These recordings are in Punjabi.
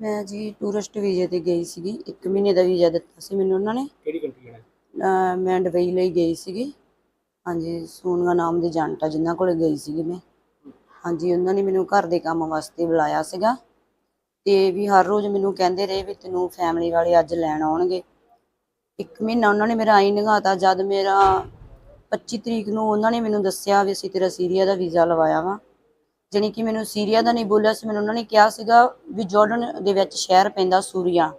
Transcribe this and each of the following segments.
ਮੈਂ ਜੀ ਟੂਰਿਸਟ ਵੀਜ਼ੇ ਤੇ ਗਈ ਸੀਗੀ 1 ਮਹੀਨੇ ਦਾ ਵੀਜ਼ਾ ਦਿੱਤਾ ਸੀ ਮੈਨੂੰ ਉਹਨਾਂ ਨੇ। ਕਿਹੜੀ ਕੰਟਰੀ ਜਾਣਾ? ਅਹ ਮੈਂ ਦੁਬਈ ਲਈ ਗਈ ਸੀਗੀ। ਹਾਂਜੀ ਸੋਨੀਆ ਨਾਮ ਦੀ ਏਜੰਟ ਆ ਜਿਨ੍ਹਾਂ ਕੋਲੇ ਗਈ ਸੀਗੀ ਮੈਂ। ਹਾਂਜੀ ਉਹਨਾਂ ਨੇ ਮੈਨੂੰ ਘਰ ਦੇ ਕੰਮ ਵਾਸਤੇ ਬੁਲਾਇਆ ਸੀਗਾ। ਤੇ ਵੀ ਹਰ ਰੋਜ਼ ਮੈਨੂੰ ਕਹਿੰਦੇ ਰਹੇ ਵੀ ਤੈਨੂੰ ਫੈਮਿਲੀ ਵਾਲੇ ਅੱਜ ਲੈਣ ਆਉਣਗੇ। ਇੱਕ ਮਹੀਨਾ ਉਹਨਾਂ ਨੇ ਮੇਰਾ ਆਈ ਨਗਾਤਾ ਜਦ ਮੇਰਾ 25 ਤਰੀਕ ਨੂੰ ਉਹਨਾਂ ਨੇ ਮੈਨੂੰ ਦੱਸਿਆ ਵੀ ਅਸੀਂ ਤੇਰਾ ਸੀਰੀਆ ਦਾ ਵੀਜ਼ਾ ਲਵਾਇਆ ਵਾ। ਜਾਣੀ ਕਿ ਮੈਨੂੰ ਸੀਰੀਆ ਦਾ ਨਹੀਂ ਬੋਲਿਆ ਸੀ, ਮੈਨੂੰ ਉਹਨਾਂ ਨੇ ਕਿਹਾ ਸੀਗਾ ਵੀ ਜਾਰਡਨ ਦੇ ਵਿੱਚ ਸ਼ਹਿਰ ਪੈਂਦਾ ਸੂਰੀਆ,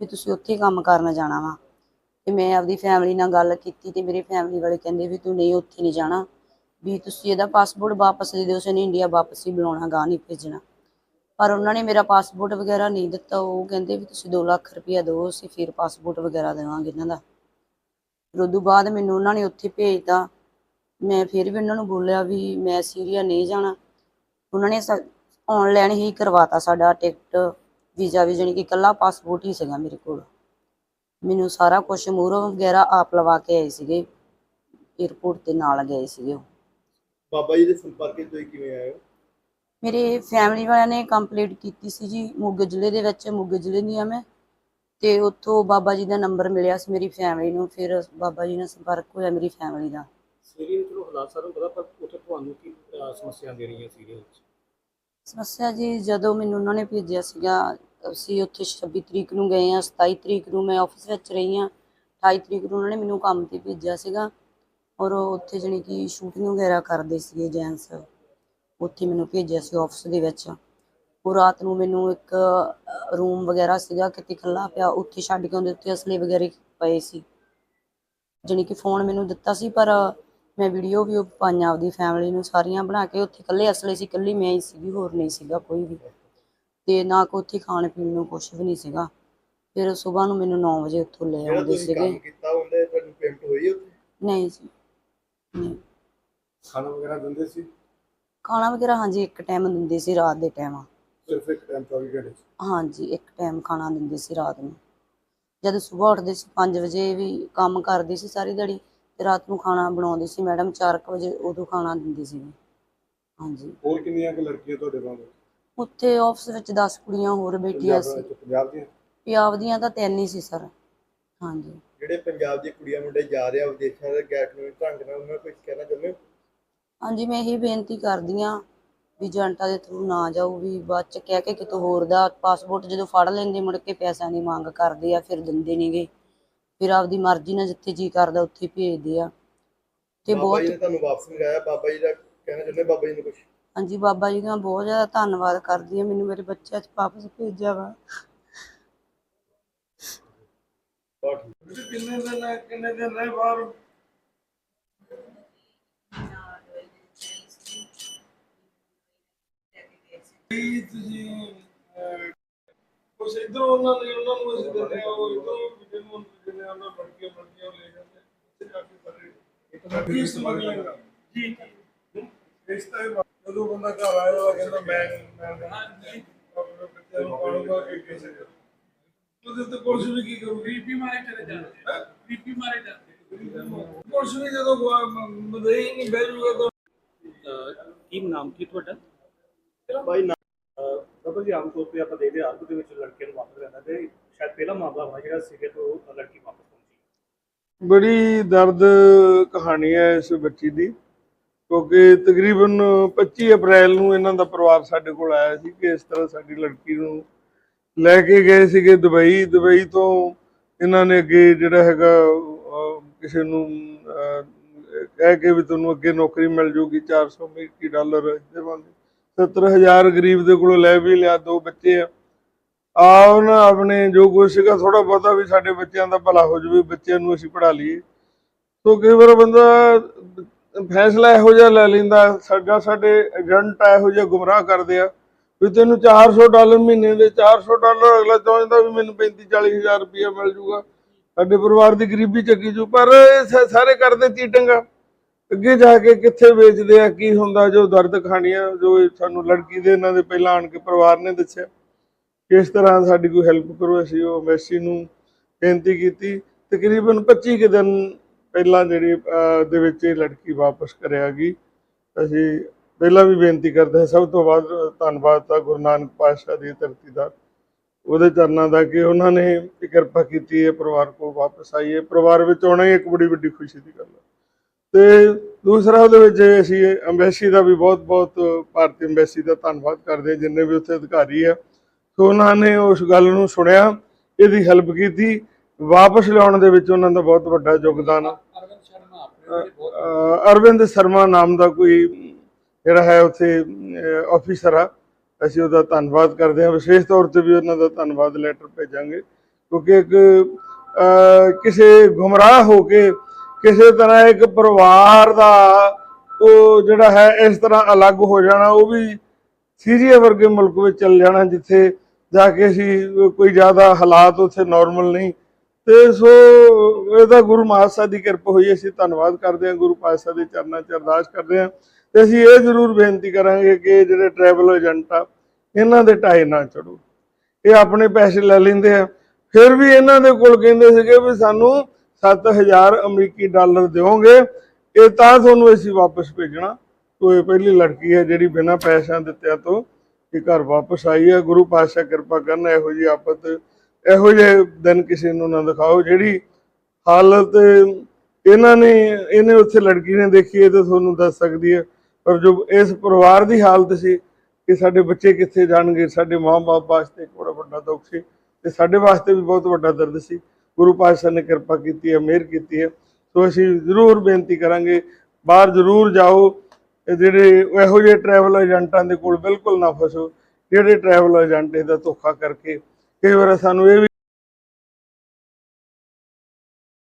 ਵੀ ਤੁਸੀਂ ਉੱਥੇ ਕੰਮ ਕਰਨ ਜਾਣਾ ਵਾ। ਤੇ ਮੈਂ ਆਪਦੀ ਫੈਮਿਲੀ ਨਾਲ ਗੱਲ ਕੀਤੀ ਤੇ ਮੇਰੇ ਫੈਮਿਲੀ ਵਾਲੇ ਕਹਿੰਦੇ ਵੀ ਤੂੰ ਨਹੀਂ ਉੱਥੇ ਨਹੀਂ ਜਾਣਾ, ਵੀ ਤੁਸੀਂ ਇਹਦਾ ਪਾਸਪੋਰਟ ਵਾਪਸ ਦੇ ਦਿਓ ਉਸਨੇ ਇੰਡੀਆ ਵਾਪਸ ਹੀ ਬੁਲਾਉਣਾ ਗਾ ਨਹੀਂ ਭੇਜਣਾ। ਪਰ ਉਹਨਾਂ ਨੇ ਮੇਰਾ ਪਾਸਪੋਰਟ ਵਗੈਰਾ ਨਹੀਂ ਦਿੱਤਾ, ਉਹ ਕਹਿੰਦੇ ਵੀ ਤੁਸੀਂ 2 ਲੱਖ ਰੁਪਇਆ ਦਿਓ, ਅਸੀਂ ਫਿਰ ਪਾਸਪੋਰਟ ਵਗੈਰਾ ਦੇਵਾਂਗੇ ਇਹਨਾਂ ਦਾ। ਫਿਰ ਉਦੋਂ ਬਾਅਦ ਮੈਨੂੰ ਉਹਨਾਂ ਨੇ ਉੱਥੇ ਭੇਜਤਾ, ਮੈਂ ਫਿਰ ਵੀ ਉਹਨਾਂ ਨੂੰ ਬੋਲਿਆ ਵੀ ਮੈਂ ਸੀਰੀਆ ਨਹੀਂ ਜਾਣਾ। ਉਹਨਾਂ ਨੇ ਆਨਲਾਈਨ ਹੀ ਕਰਵਾਤਾ ਸਾਡਾ ਟਿਕਟ ਵੀਜ਼ਾ ਵੀ ਜਾਣੀ ਕਿ ਇਕੱਲਾ ਪਾਸਪੋਰਟ ਹੀ ਸੀਗਾ ਮੇਰੇ ਕੋਲ। ਮੈਨੂੰ ਸਾਰਾ ਕੁਝ ਮੂਹਰੋਂ ਵਗੈਰਾ ਆਪ ਲਵਾ ਕੇ ਆਏ ਸੀਗੇ 에어ਪੋਰਟ ਤੇ ਨਾਲ ਗਏ ਸੀਗੇ ਉਹ। ਬਾਬਾ ਜੀ ਦੇ ਸੰਪਰਕ ਵਿੱਚ ਤੁਸੀਂ ਕਿਵੇਂ ਆਏ ਹੋ? ਮੇਰੇ ਫੈਮਿਲੀ ਵਾਲਿਆਂ ਨੇ ਕੰਪਲੀਟ ਕੀਤੀ ਸੀ ਜੀ ਮੋਗੇ ਜ਼ਿਲ੍ਹੇ ਦੇ ਵਿੱਚ ਮੋਗੇ ਜ਼ਿਲ੍ਹੇ ਦੀ ਆ ਮੈਂ। ਤੇ ਉੱਥੋਂ ਬਾਬਾ ਜੀ ਦਾ ਨੰਬਰ ਮਿਲਿਆ ਸੀ ਮੇਰੀ ਫੈਮਿਲੀ ਨੂੰ ਫਿਰ ਬਾਬਾ ਜੀ ਨਾਲ ਸੰਪਰਕ ਹੋਇਆ ਮੇਰੀ ਫੈਮਿਲੀ ਦਾ। ਵਿੱਚ ਚਲੋ ਹਾਲਾਤ ਸਾਰਿਆਂ ਨੂੰ ਪਤਾ ਪਰ ਉੱਥੇ ਤੁਹਾਨੂੰ ਕੀ ਸਮੱਸਿਆ ਦੇ ਰਹੀਆਂ ਸੀਰੀਆ ਵਿੱਚ? ਸਮੱਸਿਆ ਜੀ, ਜਦੋਂ ਮੈਨੂੰ ਉਹਨਾਂ ਨੇ ਭੇਜਿਆ ਸੀਗਾ, ਅਸੀਂ ਉੱਥੇ 26 ਤਰੀਕ ਨੂੰ ਗਏ ਆ 27 ਤਰੀਕ ਨੂੰ ਮੈਂ ਆਫਿਸ ਵਿੱਚ ਰਹੀ ਆ 28 ਤਰੀਕ ਨੂੰ ਉਹਨਾਂ ਨੇ ਮੈਨੂੰ ਕੰਮ ਤੇ ਭੇਜਿਆ ਸੀਗਾ, ਔਰ ਉੱਥੇ ਜਾਣੀ ਕਿ ਸ਼ੂਟਿੰਗ ਵਗੈਰਾ ਕਰਦੇ ਸੀਗੇ ਜੈਂਟਸ ਉੱਥੇ ਮੈਨੂੰ ਭੇਜਿਆ ਸੀ ਆਫਿਸ ਦੇ ਵਿੱਚ। ਉਹ ਰਾਤ ਨੂੰ ਮੈਨੂੰ ਇੱਕ ਰੂਮ ਵਗੈਰਾ ਸੀਗਾ, ਕਿਤੇ ਖੱਲਾ ਪਿਆ, ਉੱਥੇ ਛੱਡ ਕੇ ਆਉਂਦੇ ਉੱਥੇ ਅਸਲੇ ਵਗੈਰੇ ਪਏ ਸੀ। ਜਾਣੀ ਕਿ ਫੋਨ ਮੈਨੂੰ ਦਿੱਤਾ ਸੀ, ਪਰ ਮੈਂ ਵੀਡੀਓ ਵੀ ਉਹ ਪਾਈਆਂ ਆਪਦੀ ਫੈਮਿਲੀ ਨੂੰ ਸਾਰੀਆਂ ਬਣਾ ਕੇ ਉੱਥੇ ਇਕੱਲੇ ਅਸਲੇ ਸੀ ਇਕੱਲੀ ਮੈਂ ਹੀ ਸੀਗੀ ਹੋਰ ਨਹੀਂ ਸੀਗਾ ਕੋਈ ਵੀ। ਤੇ ਨਾ ਕੋ ਉੱਥੇ ਖਾਣ ਪੀਣ ਨੂੰ ਕੁਝ ਵੀ ਨਹੀਂ ਸੀਗਾ। ਫਿਰ ਸਵੇਰ ਨੂੰ ਮੈਨੂੰ 9 ਵਜੇ ਉੱਥੋਂ ਲੈ ਜਿਹੜਾ ਆਉਂਦੇ ਤੁਸੀਂ ਕੰਮ ਸੀਗੇ ਕੀਤਾ ਉਹਦੇ ਤੁਹਾਨੂੰ ਪੇਮੈਂਟ ਹੋਈ ਉੱਥੇ? ਨਹੀਂ ਜੀ ਨਹੀਂ। ਖਾਣਾ ਵਗੈਰਾ ਦਿੰਦੇ ਸੀ? ਖਾਣਾ ਵਗੈਰਾ ਹਾਂਜੀ ਇੱਕ ਟਾਈਮ ਦਿੰਦੇ ਸੀ ਰਾਤ ਦੇ ਟਾਈਮ ਸਿਰਫ ਇੱਕ ਟਾਈਮ 24 ਘੰਟੇ ਚ? ਹਾਂਜੀ ਇੱਕ ਟਾਈਮ ਖਾਣਾ ਦਿੰਦੇ ਸੀ ਰਾਤ ਨੂੰ। ਜਦ ਸਵੇਰ ਉੱਠਦੇ ਸੀ 5 ਵਜੇ ਵੀ ਕੰਮ ਕਰਦੀ ਸੀ ਸਾਰੀ ਦਿਹਾੜੀ ਤੇ ਰਾਤ ਨੂੰ ਖਾਣਾ ਬਣਾਉਂਦੀ ਸੀ ਮੈਡਮ 4 ਵਜੇ ਉਦੋਂ ਖਾਣਾ ਦਿੰਦੀ ਸੀ ਹਾਂਜੀ। ਹੋਰ ਕਿੰਨੀਆਂ ਕੁ ਲੜਕੀਆਂ ਤੁਹਾਡੇ ਨਾਲ? ਉੱਥੇ ਆਫਿਸ ਵਿੱਚ 10 ਕੁੜੀਆਂ ਹੋਰ ਬੈਠੀਆਂ ਸੀ। ਪੰਜਾਬ ਦੀਆਂ? ਪੰਜਾਬ ਦੀਆਂ ਤਾਂ ਤਿੰਨ ਹੀ ਸੀ ਸਰ। ਹਾਂਜੀ। ਜਿਹੜੇ ਪੰਜਾਬ ਦੀ ਕੁੜੀਆਂ ਮੁੰਡੇ ਜਾ ਰਹੇ ਆ ਵਿਦੇਸ਼ਾਂ ਦੇ ਗੈਰ ਕਾਨੂੰਨੀ ਢੰਗ ਨਾਲ ਉਹਨਾਂ ਨੂੰ ਕੁਝ ਕਹਿਣਾ ਚਾਹੁੰਦੇ ਹਾਂਜੀ ਮੈਂ ਇਹੀ ਬੇਨਤੀ ਕਰਦੀ ਆ ਵੀ ਏਜੰਟਾਂ ਦੇ ਥਰੂ ਨਾ ਜਾਓ ਵੀ ਬਾਅਦ ਚ ਕਹਿ ਕੇ ਕਿਤੋਂ ਹੋਰ ਦਾ ਪਾਸਪੋਰਟ ਜਦੋਂ ਫੜ ਲੈਂਦੇ ਮੁੜ ਕੇ ਪੈਸਿਆਂ ਦੀ ਮੰਗ ਕਰਦੇ ਆ ਫਿਰ ਦਿੰਦੇ ਨੇਗੇ। ਫਿਰ ਆਪਦੀ ਮਰਜ਼ੀ ਨਾਲ ਜਿੱਥੇ ਜੀ ਕਰਦਾ ਉੱਥੇ ਭੇਜਦੇ ਆ। ਤੇ ਬਾਬਾ ਜੀ ਨੇ ਬਹੁਤ ਤੁਹਾਨੂੰ ਵਾਪਸ ਮੰਗਾਇਆ ਬਾਬਾ ਜੀ ਦਾ ਕਹਿਣਾ ਚਾਹੁੰਦੇ ਬਾਬਾ ਜੀ ਨੂੰ ਕੁਝ ਹਾਂਜੀ ਬਾਬਾ ਜੀ ਦਾ ਬਹੁਤ ਜ਼ਿਆਦਾ ਧੰਨਵਾਦ ਕਰਦੀ ਆ ਮੈਨੂੰ ਮੇਰੇ ਬੱਚਿਆਂ ਚ ਵਾਪਸ ਭੇਜਿਆ ਵਾ। ਬਹੁਤ ਠੀਕ। ਕਿੰਨੇ ਦਿਨ ਕਿੰਨੇ ਦਿਨ ਰਹੇ ਬਾਹਰ? ਕੀ ਤੁਸੀਂ ਕੁਛ ਇਧਰ ਉਹਨਾਂ ਨੇ ਉਹਨਾਂ ਨੂੰ ਅਸੀਂ ਦਿੰਦੇ ਆ ਉਹ ਇਧਰ ਜਿਹਨੂੰ ਦਿੰਦੇ ਆ ਉਹਨਾਂ ਲੜਕੀਆਂ ਲੜਕੀਆਂ ਲੈ ਜਾਂਦੇ ਇੱਥੇ ਜਾ ਕੇ ਕਰੇ ਇਤਨਾ ਕੀ ਸਮਗਲਿੰਗ ਜੀ ਜੀ। ਇਸ ਤਰ੍ਹਾਂ ਜਦੋਂ ਬੰਦਾ ਘਰ ਆਇਆ ਉਹ ਕਹਿੰਦਾ ਮੈਂ ਮੈਂ ਆਪਣੇ ਬੱਚਿਆਂ ਨੂੰ ਪਾਲੂਗਾ ਕਿ ਕਿਸੇ ਉਹਦੇ ਤੇ ਪੁਲਿਸ ਵੀ ਕੀ ਕਰੂਗੀ? ਬੀਪੀ ਮਾਰੇ ਚਲੇ ਜਾਂਦੇ ਬੀਪੀ ਮਾਰੇ ਜਾਂਦੇ ਪੁਲਿਸ ਵੀ ਜਦੋਂ ਮਦਈ ਨਹੀਂ ਬਹਿ ਜੂਗਾ ਤਾਂ ਅਹ, ਕੀ ਨਾਮ ਕੀ ਤੁਹਾਡਾ? ਬਾਈ ਨਾ ਬਾਬਾ ਜੀ ਆਮ ਤੌਰ ਤੇ ਆਪਾਂ ਦੇਖਦੇ ਹਾਂ ਅਰਬ ਦੇ ਵਿੱਚ ਲੜਕੇ ਨੂੰ ਵਾਪਸ ਰਹਿੰਦਾ ਤੇ ਸ਼ਾਇਦ ਪਹਿਲਾ ਮਾਮਲਾ ਹੋਣਾ ਜਿਹੜਾ ਸੀਗੇ ਤੋਂ ਲੜਕੀ ਬੜੀ ਦਰਦ ਕਹਾਣੀ ਹੈ ਇਸ ਬੱਚੀ ਦੀ, ਕਿਉਂਕਿ ਤਕਰੀਬਨ 25 ਅਪ੍ਰੈਲ ਨੂੰ ਇਹਨਾਂ ਦਾ ਪਰਿਵਾਰ ਸਾਡੇ ਕੋਲ ਆਇਆ ਸੀ ਕਿ ਇਸ ਤਰ੍ਹਾਂ ਸਾਡੀ ਲੜਕੀ ਨੂੰ ਲੈ ਕੇ ਗਏ ਸੀਗੇ ਦੁਬਈ। ਦੁਬਈ ਤੋਂ ਇਹਨਾਂ ਨੇ ਅੱਗੇ ਜਿਹੜਾ ਹੈਗਾ ਕਿਸੇ ਨੂੰ ਕਹਿ ਕੇ ਵੀ ਤੁਹਾਨੂੰ ਅੱਗੇ ਨੌਕਰੀ ਮਿਲ ਜੂਗੀ 400 ਅਮਰੀਕੀ ਡਾਲਰ ਦੇਵਾਂਗੇ 70000 ਗਰੀਬ ਦੇ ਕੋਲੋਂ ਲੈ ਵੀ ਲਿਆ ਦੋ ਬੱਚੇ ਆ। ਆ ਆਪਣੇ ਜੋ ਕੁਛ ਸੀਗਾ ਥੋੜਾ ਬਹੁਤਾ ਵੀ ਸਾਡੇ ਬੱਚਿਆਂ ਦਾ ਭਲਾ ਹੋ ਜਾਵੇ, ਬੱਚਿਆਂ ਨੂੰ ਅਸੀਂ ਪੜਾ ਲਈਏ। ਤੋ ਕਈ ਵਾਰ ਬੰਦਾ ਫੈਸਲਾ ਇਹੋ ਜਿਹਾ ਲੈ ਲੈਂਦਾ, ਸਾਡਾ ਸਾਡੇ ਏਜੰਟ ਇਹੋ ਜਿਹਾ ਗੁੰਮਰਾਹ ਕਰਦੇ ਆ, ਵੀ ਤੈਨੂੰ 400 ਡਾਲਰ ਮਹੀਨੇ ਦੇ 400 ਡਾਲਰ ਅਗਲਾ ਚਾਹੁੰਦਾ ਵੀ ਮੈਨੂੰ 35 40 ਹਜ਼ਾਰ ਰੁਪਇਆ ਮਿਲ ਜੂਗਾ। ਸਾਡੇ ਪਰਿਵਾਰ ਦੀ ਗਰੀਬੀ ਚੱਕੀ ਜੂ, ਪਰ ਸਾਰੇ ਕਰਦੇ ਚੀਟਿੰਗ ਅੱਗੇ ਜਾ ਕੇ ਕਿੱਥੇ ਵੇਚਦੇ ਆ, ਕੀ ਹੁੰਦਾ, ਜੋ ਦਰਦ ਕਹਾਣੀਆਂ ਜੋ ਸਾਨੂੰ ਲੜਕੀ ਦੇ ਇਹਨਾਂ ਦੇ ਪਹਿਲਾਂ ਆਣ ਕੇ ਪਰਿਵਾਰ ਨੇ ਦੱਸਿਆ। ਕਿਸ ਤਰ੍ਹਾਂ ਸਾਡੀ ਕੋਈ ਹੈਲਪ ਕਰੋ, ਅਸੀਂ ਉਹ ਐਮਬੈਸੀ ਨੂੰ ਬੇਨਤੀ ਕੀਤੀ। ਤਕਰੀਬਨ 25 ਕੁ ਦਿਨ ਪਹਿਲਾਂ ਜਿਹੜੀ ਦੇ ਵਿੱਚ ਇਹ ਲੜਕੀ ਵਾਪਸ ਕਰਿਆ ਗਈ। ਅਸੀਂ ਪਹਿਲਾਂ ਵੀ ਬੇਨਤੀ ਕਰਦੇ ਹਾਂ, ਸਭ ਤੋਂ ਵੱਧ ਧੰਨਵਾਦ ਤਾਂ ਗੁਰੂ ਨਾਨਕ ਪਾਤਸ਼ਾਹ ਦੀ ਧਰਤੀ ਦਾ। ਉਹਦੇ ਚਰਨਾਂ ਦਾ ਕਿ ਉਹਨਾਂ ਨੇ ਕਿਰਪਾ ਕੀਤੀ ਹੈ ਪਰਿਵਾਰ ਕੋ ਵਾਪਸ ਆਈਏ ਪਰਿਵਾਰ ਵਿੱਚ ਆਉਣਾ ਹੀ ਇੱਕ ਬੜੀ ਵੱਡੀ ਖੁਸ਼ੀ ਦੀ ਗੱਲ ਹੈ ਤੇ ਦੂਸਰਾ ਉਹਦੇ ਵਿੱਚ ਅਸੀਂ ਅੰਬੈਸੀ ਦਾ ਵੀ ਬਹੁਤ ਬਹੁਤ ਭਾਰਤੀ ਅੰਬੈਸੀ ਦਾ ਧੰਨਵਾਦ ਕਰਦੇ ਹਾਂ, ਜਿੰਨੇ ਵੀ ਉੱਥੇ ਅਧਿਕਾਰੀ ਆ ਸੋ ਉਹਨਾਂ ਨੇ ਉਸ ਗੱਲ ਨੂੰ ਸੁਣਿਆ, ਇਹਦੀ ਹੈਲਪ ਕੀਤੀ। ਵਾਪਸ ਲਿਆਉਣ ਦੇ ਵਿੱਚ ਉਹਨਾਂ ਦਾ ਬਹੁਤ ਵੱਡਾ ਯੋਗਦਾਨ। ਆ ਅਰਵਿੰਦ ਸ਼ਰਮਾ ਨਾਮ ਦਾ ਕੋਈ ਜਿਹੜਾ ਹੈ ਉੱਥੇ ਆਫੀਸਰ ਆ। ਅਸੀਂ ਉਹਦਾ ਧੰਨਵਾਦ ਕਰਦੇ ਹਾਂ। ਵਿਸ਼ੇਸ਼ ਤੌਰ ਤੇ ਵੀ ਉਹਨਾਂ ਦਾ ਧੰਨਵਾਦ ਲੈਟਰ ਭੇਜਾਂਗੇ। ਕਿਉਂਕਿ ਇੱਕ ਕਿਸੇ ਗੁੰਮਰਾਹ ਹੋ ਕੇ ਕਿਸੇ ਤਰ੍ਹਾਂ ਇੱਕ ਪਰਿਵਾਰ ਦਾ ਉਹ ਜਿਹੜਾ ਹੈ ਇਸ ਤਰ੍ਹਾਂ ਅਲੱਗ ਹੋ ਜਾਣਾ, ਉਹ ਵੀ ਸੀਰੀਆ ਵਰਗੇ ਮੁਲਕ ਵਿੱਚ ਚੱਲ ਜਾਣਾ, ਜਿੱਥੇ ਜਾ ਕੇ ਅਸੀਂ ਕੋਈ ਜ਼ਿਆਦਾ ਹਾਲਾਤ ਉੱਥੇ ਨਾਰਮਲ ਨਹੀਂ। ਤੇ ਸੋ ਇਹਦਾ ਗੁਰੂ ਮਹਾਰਾਜ ਦੀ ਕਿਰਪਾ ਹੋਈ, ਅਸੀਂ ਧੰਨਵਾਦ ਕਰਦੇ ਹਾਂ, ਗੁਰੂ ਪਾਤਸ਼ਾਹ ਦੇ ਚਰਨਾਂ 'ਚ ਅਰਦਾਸ ਕਰਦੇ ਹਾਂ। ਤੇ ਅਸੀਂ ਇਹ ਜ਼ਰੂਰ ਬੇਨਤੀ ਕਰਾਂਗੇ ਕਿ ਜਿਹੜੇ ਟਰੈਵਲ ਏਜੰਟ ਆ, ਇਹਨਾਂ ਦੇ ਢਾਏ ਨਾ ਚੜੋ ਇਹ ਆਪਣੇ ਪੈਸੇ ਲੈ ਲੈਂਦੇ ਆ। ਫਿਰ ਵੀ ਇਹਨਾਂ ਦੇ ਕੋਲ ਕਹਿੰਦੇ ਸੀਗੇ ਵੀ ਸਾਨੂੰ 7000 ਅਮਰੀਕੀ ਡਾਲਰ ਦਿਓਗੇ, ਇਹ ਤਾਂ ਤੁਹਾਨੂੰ ਅਸੀਂ ਵਾਪਸ ਭੇਜਣਾ। ਤੋ ਇਹ ਪਹਿਲੀ ਲੜਕੀ ਹੈ ਜਿਹੜੀ ਬਿਨਾਂ ਪੈਸਿਆਂ ਦਿੱਤਿਆਂ ਤੋਂ ਕਿ ਘਰ ਵਾਪਸ ਆਈ ਹੈ ਗੁਰੂ ਪਾਤਸ਼ਾਹ ਕਿਰਪਾ ਕਰਨ, ਇਹੋ ਜੀ ਆਫਤ, ਇਹੋ ਜਿਹੇ ਦਿਨ ਕਿਸੇ ਨੂੰ ਨਾ ਦਿਖਾਓ, ਜਿਹੜੀ ਹਾਲਤ ਇਹਨਾਂ ਨੇ, ਇਹਨੇ ਉੱਥੇ ਲੜਕੀ ਨੇ ਦੇਖੀ ਹੈ ਤੇ ਤੁਹਾਨੂੰ ਦੱਸ ਸਕਦੀ ਹੈ। ਪਰ ਜੋ ਇਸ ਪਰਿਵਾਰ ਦੀ ਹਾਲਤ ਸੀ, ਕਿ ਸਾਡੇ ਬੱਚੇ ਕਿੱਥੇ ਜਾਣਗੇ, ਸਾਡੇ ਮਾਂ-ਬਾਪ ਵਾਸਤੇ ਇੱਕ ਬੜਾ ਵੱਡਾ ਦੁੱਖ ਸੀ, ਤੇ ਸਾਡੇ ਵਾਸਤੇ ਵੀ ਬਹੁਤ ਵੱਡਾ ਦਰਦ ਸੀ। ਗੁਰੂ ਪਾਤਸ਼ਾਹ ਨੇ ਕਿਰਪਾ ਕੀਤੀ ਹੈ, ਮਿਹਰ ਕੀਤੀ ਹੈ। ਸੋ ਅਸੀਂ ਜ਼ਰੂਰ ਬੇਨਤੀ ਕਰਾਂਗੇ, ਬਾਹਰ ਜ਼ਰੂਰ ਜਾਓ ਇਹ ਜਿਹੜੇ ਇਹੋ ਜਿਹੇ ਟਰੈਵਲ ਏਜੰਟਾਂ ਦੇ ਕੋਲ ਬਿਲਕੁਲ ਨਾ ਫਸੋ। ਜਿਹੜੇ ਟਰੈਵਲ ਏਜੰਟ ਇਹਦਾ ਧੋਖਾ ਕਰਕੇ, ਕਈ ਵਾਰ ਸਾਨੂੰ ਇਹ ਵੀ